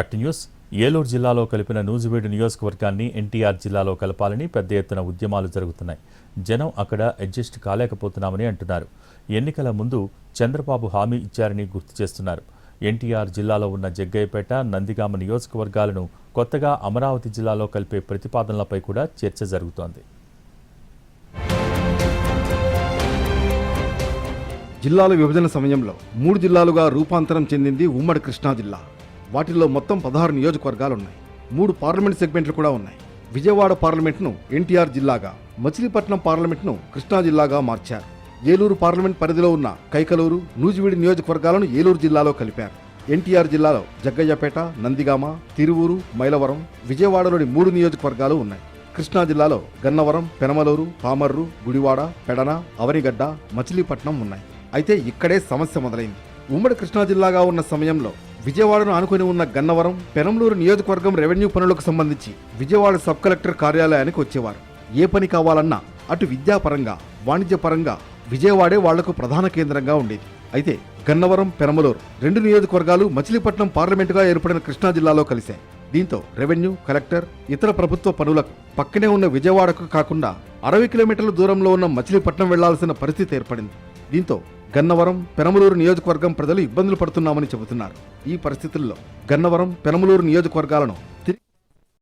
At news. Eluru జిల్లాలో కలిపిన నూజివీడు నియోజకవర్గాన్ని ఎన్టీఆర్ జిల్లాలో కలపాలని పెద్ద ఎత్తున ఉద్యమాలు జరుగుతున్నాయి. జనం అక్కడ అడ్జస్ట్ కాలేకపోతున్నామని అంటున్నారు. ఎన్నికల ముందు చంద్రబాబు హామీ ఇచ్చారని గుర్తు చేస్తున్నారు. ఎన్టీఆర్ జిల్లాలో ఉన్న జగ్గయ్యపేట నందిగామ నియోజకవర్గాలను కొత్తగా అమరావతి జిల్లాలో కలిపే ప్రతిపాదనలపై కూడా చర్చ జరుగుతోంది. జిల్లాల విభజన సమయంలో మూడు జిల్లాలుగా రూపాంతరం చెందింది ఉమ్మడి కృష్ణా జిల్లా. వాటిల్లో మొత్తం పదహారు నియోజకవర్గాలున్నాయి. మూడు పార్లమెంట్ సెగ్మెంట్లు కూడా ఉన్నాయి. విజయవాడ పార్లమెంట్ను ఎన్టీఆర్ జిల్లాగా మచిలీపట్నం పార్లమెంట్ను కృష్ణా జిల్లాగా మార్చారు. ఏలూరు పార్లమెంట్ పరిధిలో ఉన్న కైకలూరు నూజివీడి నియోజకవర్గాలను ఏలూరు జిల్లాలో కలిపారు. ఎన్టీఆర్ జిల్లాలో జగ్గయ్యపేట నందిగామ తిరువూరు మైలవరం విజయవాడలోని మూడు నియోజకవర్గాలు ఉన్నాయి. కృష్ణా జిల్లాలో గన్నవరం పెనమలూరు పామర్రు గుడివాడ పెడన అవనిగడ్డ మచిలీపట్నం ఉన్నాయి. అయితే ఇక్కడే సమస్య మొదలైంది. ఉమ్మడి కృష్ణా జిల్లాగా ఉన్న సమయంలో విజయవాడను ఆనుకుని ఉన్న గన్నవరం పెనంలూరు నియోజకవర్గం రెవెన్యూ పనులకు సంబంధించి విజయవాడ సబ్ కలెక్టర్ కార్యాలయానికి వచ్చేవారు. ఏ పని కావాలన్నా అటు విద్యాపరంగా వాణిజ్యపరంగా విజయవాడే వాళ్ళకు ప్రధాన కేంద్రంగా ఉండేది. అయితే గన్నవరం పెనమలూరు రెండు నియోజకవర్గాలు మచిలీపట్నం పార్లమెంటుగా ఏర్పడిన కృష్ణా జిల్లాలో కలిశాయి. దీంతో రెవెన్యూ కలెక్టర్ ఇతర ప్రభుత్వ పనులకు పక్కనే ఉన్న విజయవాడకు కాకుండా అరవై కిలోమీటర్ల దూరంలో ఉన్న మచిలీపట్నం వెళ్ళాల్సిన పరిస్థితి ఏర్పడింది. దీంతో గన్నవరం పెనమలూరు నియోజకవర్గం ప్రజలు ఇబ్బందులు పడుతున్నామని చెబుతున్నారు. ఈ పరిస్థితుల్లో గన్నవరం పెనమలూరు నియోజకవర్గాలను